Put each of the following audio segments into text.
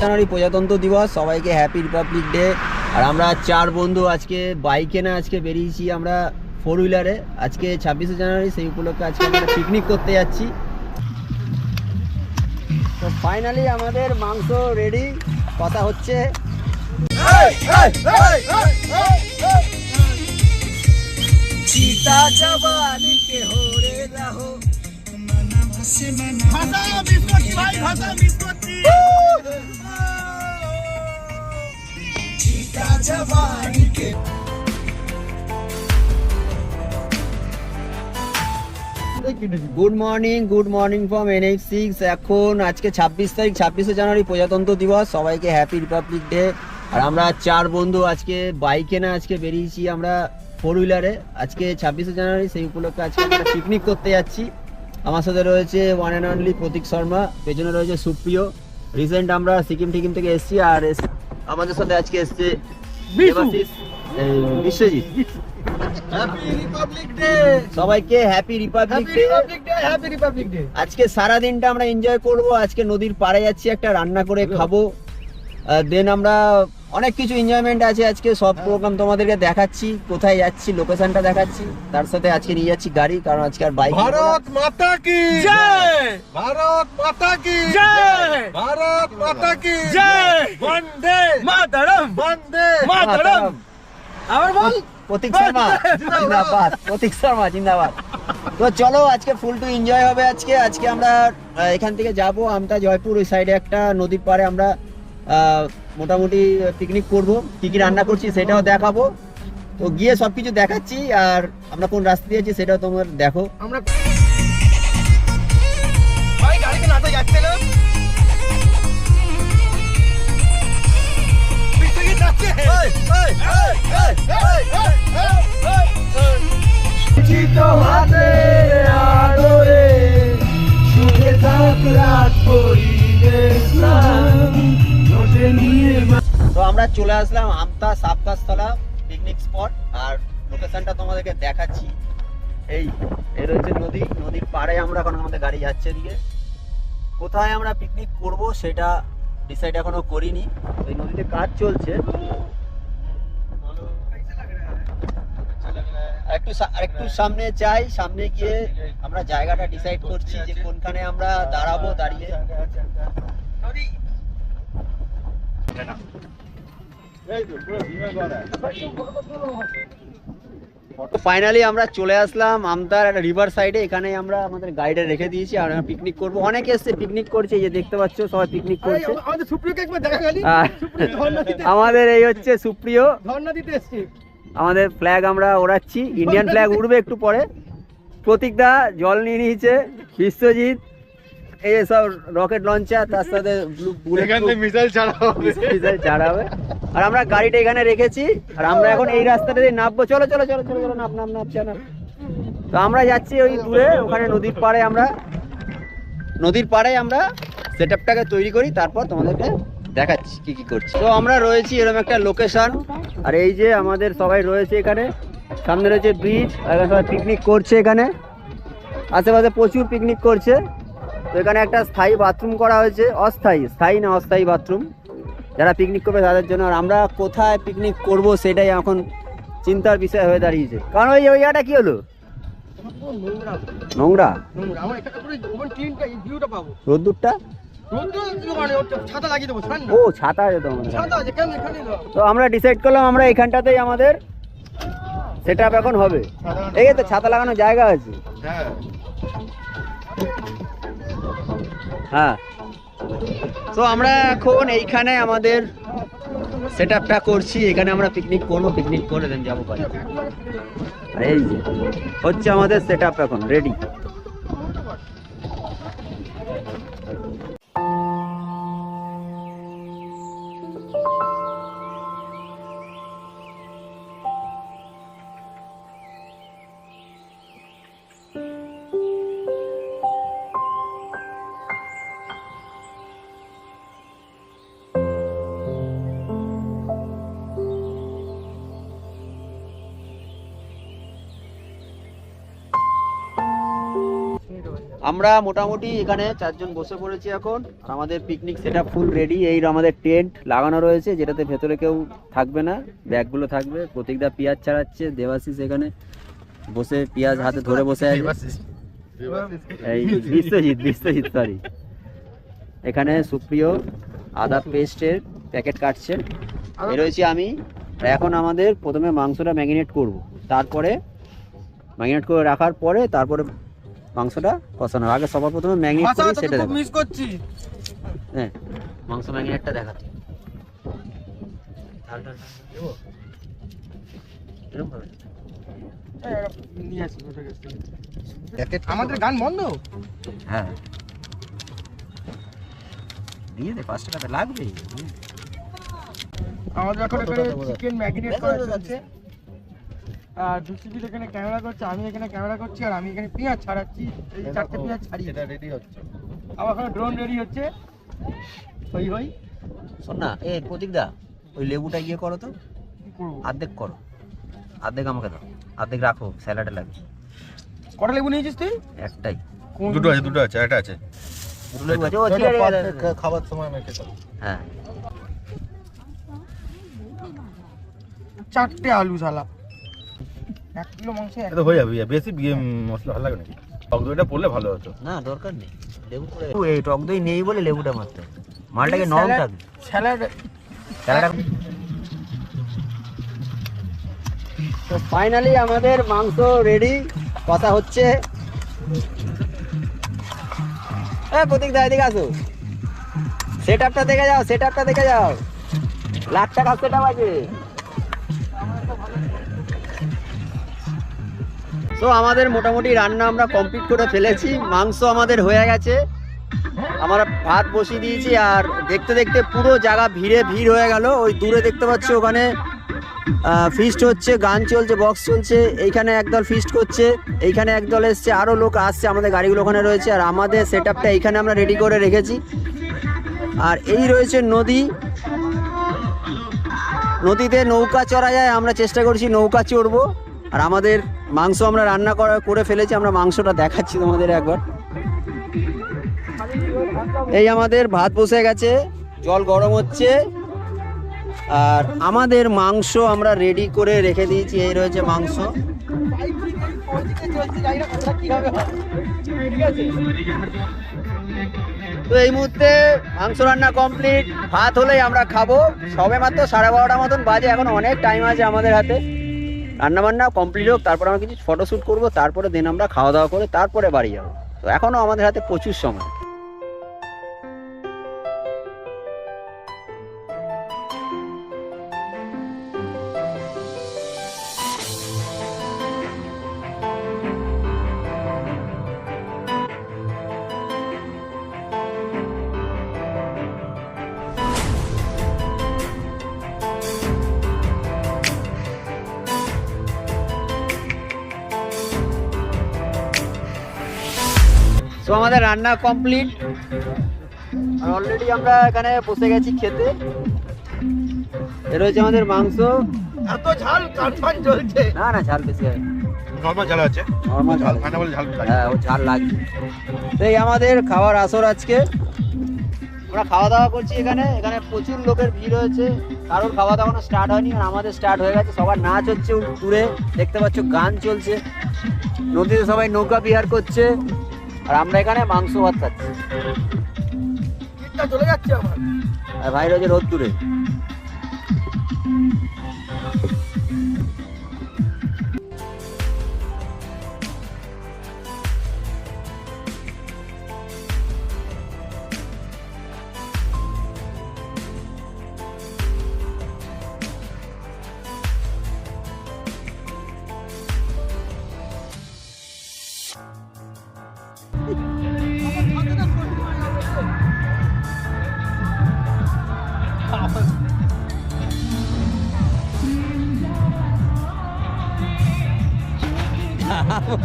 জানুয়ারি প্রজাতন্ত্র দিবস, সবাইকে হ্যাপি রিপাবলিক ডে আর আমরা চার বন্ধু আজকে বাইকে না আজকে বেরিয়েছি আমরা ফোর হুইলারে আজকে ছাব্বিশে জানুয়ারি, সেই উপলক্ষে আজকে আমরা পিকনিক করতে যাচ্ছি। তো ফাইনালি আমাদের মাংস রেডি কথা হচ্ছে। চিতা জবানি কে রাহো good morning good morning from NH six এখন আজকে ছাব্বিশ তারিখ, ছাব্বিশে জানুয়ারি প্রজাতন্ত্র দিবস। সবাইকে হ্যাপি রিপাবলিক ডে আর আমরা চার বন্ধু আজকে বাইকে না আজকে বেরিয়েছি আমরা ফোর হুইলারে আজকে ছাব্বিশে জানুয়ারি, সেই উপলক্ষে আজকে আমরা পিকনিক করতে যাচ্ছি। আমার সাথে রয়েছে one and only Pratik Sharma পেছনে রয়েছে সুপ্রিয়। রিসেন্ট আমরা সিকিম টিকিম থেকে এসেছি আর আমাদের সাথে আজকে এসছে বিশ্বজিৎ। সবাইকে হ্যাপি রিপাবলিক ডে আজকে সারা দিনটা আমরা এনজয় করব। আজকে নদীর পাড়ে যাচ্ছি একটা রান্না করে খাব। দেন আমরা অনেক কিছু এনজয়মেন্ট আছে আজকে সব হ্যাঁ। প্রোগ্রাম তোমাদেরকে দেখাচ্ছি কোথায় যাচ্ছি লোকেশনটা দেখাচ্ছি তার সাথে আজকে নিয়ে যাচ্ছি গাড়ি কারণ আজকে আর বাইক ভারত মাতা কি? জয়! ভারত মাতা কি? জয়! ভারত মাতা কি? জয়! বন্দে! মাতরম! বন্দে! মাতরম! আবার বল! প্রতীক শর্মা জিন্দাবাদ! প্রতীক শর্মা জিন্দাবাদ। তো চলো আজকে ফুল টু এনজয় হবে আজকে। আজকে আমরা এখান থেকে যাব আমরা জয়পুর ওই সাইডে একটা নদীর পাড়ে আমরা মোটামুটি পিকনিক করব। কি কি রান্না করছি সেটাও দেখাবো। তো গিয়ে সবকিছু দেখাচ্ছি আর আমরা কোন রাস্তা দিয়েছি সেটাও তোমার দেখো। আমরা আদরে থাক রাত পরিবেশ তো আমরা চলে আসলাম আমতা সাবকাসতলা পিকনিক স্পট আর লোকেশনটা তোমাদেরকে দেখাচ্ছি। এই এই রয়েছে নদী, নদীর পাড়ে আমরা এখন আমাদের গাড়ি যাচ্ছে এদিকে। কোথায় আমরা পিকনিক করব সেটা ডিসাইড এখনও করিনি। ওই নদীতে কাজ চলছে। একটু একটু সামনে যাই, সামনে গিয়ে আমরা জায়গাটা ডিসাইড করছি যে কোনখানে আমরা দাঁড়াবো দাঁড়িয়ে। ফাইনালি আমরা চলে আসলাম আমতার একটা রিভার সাইডে এখানে আমরা আমাদের গাইডে রেখে দিয়েছি আর আমরা পিকনিক করব। অনেকে এসছে পিকনিক করছে এই যে দেখতে পাচ্ছ সবাই পিকনিক করছে। আমাদের এই হচ্ছে সুপ্রিয়। আমাদের ফ্ল্যাগ আমরা ওড়াচ্ছি। ইন্ডিয়ান ফ্ল্যাগ উড়বে একটু পরে। প্রতীকদা জল নিয়ে নিয়েছে। বিশ্বজিৎ। এই যে সব রকেট লঞ্চার তার সাথে এখান থেকে মিসাইল ছাড়া হবে। মিসাইল ছাড়া হবে আর আমরা গাড়িটা এখানে রেখেছি আর আমরা এখন এই রাস্তাটা দিয়ে নামবো। চলো চলো চলো চলো চলো নাপ নাপ নাপ চলো। তো আমরা যাচ্ছি ওই দূরে ওখানে নদীর পাড়ে আমরা নদীর পাড়ে আমরা সেট আপটাকে তৈরি করি তারপর তোমাদেরকে দেখাচ্ছি কি কি করছি। তো আমরা রয়েছি এরকম একটা লোকেশন আর এই যে আমাদের সবাই রয়েছে এখানে সামনে রয়েছে ব্রিজ আর এখানে সবাই পিকনিক করছে এখানে। আশেপাশে প্রচুর পিকনিক করছে। তো এখানে একটা স্থায়ী বাথরুম করা হয়েছে। অস্থায়ী স্থায়ী না অস্থায়ী বাথরুম। যারা পিকনিক করবে তাদের জন্য। আর আমরা কোথায় পিকনিক করব সেটাই এখন চিন্তার বিষয় হয়ে দাঁড়িয়েছে। কারণ ওই ওই জায়গাটা কি হলো? নোংরা। রোদ্দুরটা? ও ছাতা আছে তো আছে আমরা ডিসাইড করলাম আমরা এখানটাতেই আমাদের সেট এখন হবে। এই তো ছাতা লাগানোর জায়গা আছে। হ্যাঁ। হ্যাঁ। তো আমরা এখন এইখানে আমাদের সেট আপটা করছি, এখানে আমরা পিকনিক করব পিকনিক করে দেন যাব এই যে, হচ্ছে আমাদের সেট আপ এখন রেডি আমরা মোটামুটি এখানে চারজন বসে পড়েছি এখন। আর আমাদের পিকনিক সেটা ফুল রেডি এই আমাদের টেন্ট লাগানো রয়েছে যেটাতে ভেতরে কেউ থাকবে না ব্যাগগুলো থাকবে। প্রতীকদা পেঁয়াজ ছাড়াচ্ছে দেবাশিস এখানে বসে পেঁয়াজ হাতে ধরে বসে আছে। এই বিশ্বজিৎ বিশ্বজিৎ সরি এখানে সুপ্রিয় আদা পেস্টের প্যাকেট কাটছে। এ রয়েছে আমি। এখন আমাদের প্রথমে মাংসটা ম্যাগিনেট করব। তারপরে ম্যাগিনেট করে রাখার পরে তারপরে মাংসটা কষানো। আগে সবার প্রথমে ম্যাগি করি সেটা দেখো মিস করছি। হ্যাঁ মাংস ম্যারিনেটটা দেখাচ্ছি। ঢাল, ঢাল, ঢাল, দেবো? ভাবে? আমাদের গান বন্ধ? হ্যাঁ। দিয়ে দে পাঁচ টাকা তো লাগবেই। আমাদের এখন? চিকেন ম্যাগনেট করা চলছে। আর দুশিবিল এখানে ক্যামেরা করছে আমি এখানে ক্যামেরা করছি আর আমি এখানে পেঁয়াজ ছাড়াচ্ছি এই চারটে পেঁয়াজ ছাড়িয়ে এটা রেডি হচ্ছে। আবার ওখানে ড্রোন রেডি হচ্ছে। হই হই। শোন না এ প্রতীকদা ওই লেবুটা ইয়ে করো তো। কি করব? অর্ধেক করো। অর্ধেক আমাকে দাও। অর্ধেক রাখো স্যালাডে লাগবে কটা লেবু নিয়েছিস তুই? একটাই। কোন- দুটো আছে দুটো আছে একটা আছে। খাবার সময় মেখে হ্যাঁ। চারটে আলু ঝালা। এক কিলো মাংস এটা হয়ে যাবে বেশি মশলা ভালো লাগে নাকি? টক দইটা পড়লে ভালো হতো। না দরকার নেই। লেবু করে এই টক দই নেই বলে লেবুটা মারতে মালটাকে নরম থাকবে। স্যালাড স্যালাডটা তো ফাইনালি আমাদের মাংস রেডি কথা হচ্ছে এ প্রতীক দা এদিকে আসো। সেট আপটা দেখে যাও সেট আপটা দেখে যাও। লাখ টাকা সেট আপ আছে। তো আমাদের মোটামুটি রান্না আমরা কমপ্লিট করে ফেলেছি। মাংস আমাদের হয়ে গেছে। আমরা ভাত বসিয়ে দিয়েছি আর দেখতে দেখতে পুরো জায়গা ভিড়ে ভিড় হয়ে গেল। ওই দূরে দেখতে পাচ্ছি ওখানে ফিস্ট হচ্ছে, গান চলছে বক্স চলছে, এইখানে একদল ফিস্ট করছে, এইখানে একদল এসছে আরও লোক আসছে, আমাদের গাড়িগুলো ওখানে রয়েছে, আর আমাদের সেট আপটা এইখানে আমরা রেডি করে রেখেছি। আর এই রয়েছে নদী। নদীতে নৌকা চড়া যায়, আমরা চেষ্টা করছি নৌকা চড়বো। আর আমাদের মাংস আমরা রান্না করা, করে ফেলেছি, আমরা মাংসটা দেখাচ্ছি তোমাদের একবার। এই আমাদের ভাত বসে গেছে, জল গরম হচ্ছে, আর আমাদের মাংস আমরা রেডি করে রেখে দিয়েছি, এই রয়েছে মাংস। তো এই মুহূর্তে মাংস রান্না কমপ্লিট ভাত হলেই আমরা খাব। সবে মাত্র সাড়ে বারোটা মতন বাজে, এখন অনেক টাইম আছে আমাদের হাতে। রান্না বান্না কমপ্লিট হোক তারপরে আমরা কিছু ফটোশ্যুট করব তারপরে দেন আমরা খাওয়া দাওয়া করে তারপরে বাড়ি যাব। তো এখনও আমাদের হাতে প্রচুর সময়। তো আমাদের রান্না কমপ্লিট আর অলরেডি আমরা এখানে বসে গেছি খেতে। এ রয়েছে আমাদের মাংস। এত ঝাল কানফান চলছে না না ঝাল বেশি হয় নর্মাল ঝাল আছে? নর্মাল ঝাল খানা বলে ঝাল হ্যাঁ ও ঝাল লাগছে তো এই আমাদের খাওয়ার আসর আজকে। আমরা খাওয়া দাওয়া করছি এখানে। এখানে প্রচুর লোকের ভিড় হয়েছে। কারোর খাওয়া দাওয়া স্টার্ট হয়নি আর আমাদের স্টার্ট হয়ে গেছে। সবার নাচ হচ্ছে দূরে। দেখতে পাচ্ছ গান চলছে। নদীতে সবাই নৌকা বিহার করছে। আর আমরা এখানে মাংস ভাত খাচ্ছি। চলে যাচ্ছে আমার আর ভাই রয়েছে রোদ দূরে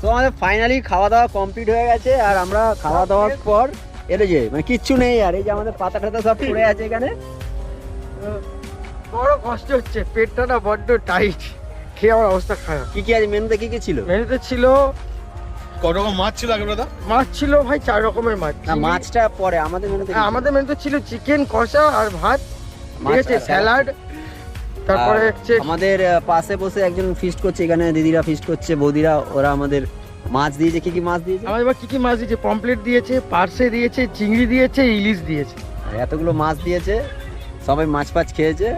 তো আমাদের ফাইনালি খাওয়া দাওয়া কমপ্লিট হয়ে গেছে আর আমরা খাওয়া দাওয়ার পর এর যে মানে কিচ্ছু নেই আর এই যে আমাদের পাতা টাতা সব পড়ে আছে এখানে। বড় কষ্ট হচ্ছে পেটটা না বড্ড টাইট খেয়ে আমার অবস্থা খারাপ। কি কি আছে? মেনুতে কি কি ছিল? মেনুতে ছিল কত রকম মাছ ছিল আগে দাদা মাছ ছিল ভাই চার রকমের মাছ। না মাছটা পরে আমাদের মেনুতে? আমাদের মেনুতে ছিল চিকেন কষা আর ভাত ঠিক মাছ আছে স্যালাড তারপরে হচ্ছে আমাদের পাশে বসে একজন ফিস্ট করছে এখানে দিদিরা ফিস্ট করছে বৌদিরা ওরা আমাদের মাছ দিয়েছে। কি কি মাছ দিয়েছে? আমাদের এবার কি কি মাছ দিয়েছে? পমপ্লেট দিয়েছে পার্সে দিয়েছে চিংড়ি দিয়েছে ইলিশ দিয়েছে। আর এতগুলো মাছ দিয়েছে সবাই মাছ ফাছ খেয়েছে।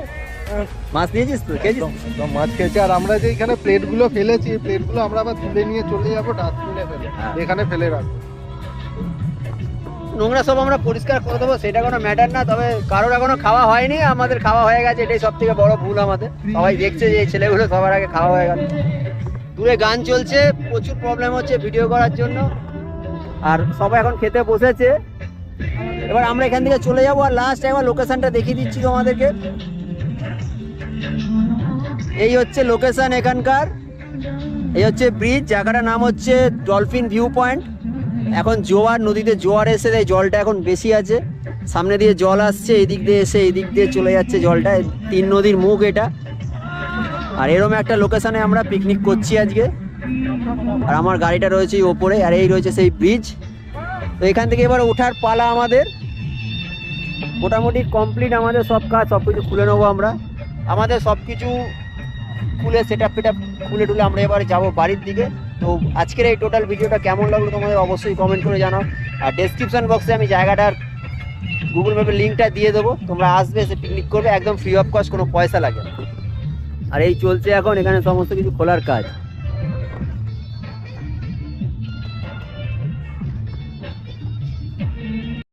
মাছ দিয়েছিস তো খেয়েছিস? মাছ খেয়েছে। আর আমরা যে এখানে প্লেটগুলো ফেলেছি প্লেটগুলো আমরা আবার তুলে নিয়ে চলে যাব ডাস্টবিনে ফেলে। হ্যাঁ। এখানে ফেলে রাখব। নোংরা সব আমরা পরিষ্কার করে দেবো, সেটা কোনো ম্যাটার না। তবে কারোর এখনও খাওয়া হয়নি, আমাদের খাওয়া হয়ে গেছে, এটাই সব থেকে বড় ভুল আমাদের। সবাই দেখছে যে এই ছেলেগুলো সবার আগে খাওয়া হয়ে গেল। দূরে গান চলছে, প্রচুর প্রবলেম হচ্ছে ভিডিও করার জন্য। আর সবাই এখন খেতে বসেছে। এবার আমরা এখান থেকে চলে যাব, আর লাস্ট একবার লোকেশনটা দেখিয়ে দিচ্ছি তোমাদেরকে। এই হচ্ছে লোকেশন এখানকার। এই হচ্ছে ব্রিজ জায়গাটার নাম হচ্ছে ডলফিন ভিউ পয়েন্ট এখন জোয়ার, নদীতে জোয়ার এসে এই জলটা এখন বেশি আছে। সামনে দিয়ে জল আসছে, এদিক দিয়ে এসে এদিক দিয়ে চলে যাচ্ছে জলটা। তিন নদীর মুখ এটা। আর এরম একটা লোকেশনে আমরা পিকনিক করছি আজকে। আর আমার গাড়িটা রয়েছে ওপরে, আর এই রয়েছে সেই ব্রিজ তো এখান থেকে এবার ওঠার পালা আমাদের। মোটামুটি কমপ্লিট আমাদের সব কাজ, সব কিছু খুলে নেব আমরা। আমাদের সব কিছু খুলে সেট আপ ফেট খুলে টুলে আমরা এবার যাব বাড়ির দিকে। তো আজকের এই টোটাল ভিডিওটা কেমন লাগল তোমাদের অবশ্যই কমেন্ট করে জানাও। আর ডেসক্রিপশন বক্সে আমি জায়গাটার গুগল ম্যাপের লিঙ্কটা দিয়ে দেবো। তোমরা আসবে, এসে পিকনিক করবে, একদম ফ্রি অফ কস্ট কোনো পয়সা লাগে না। আর এই চলছে এখন এখানে সমস্ত কিছু খোলার কাজ।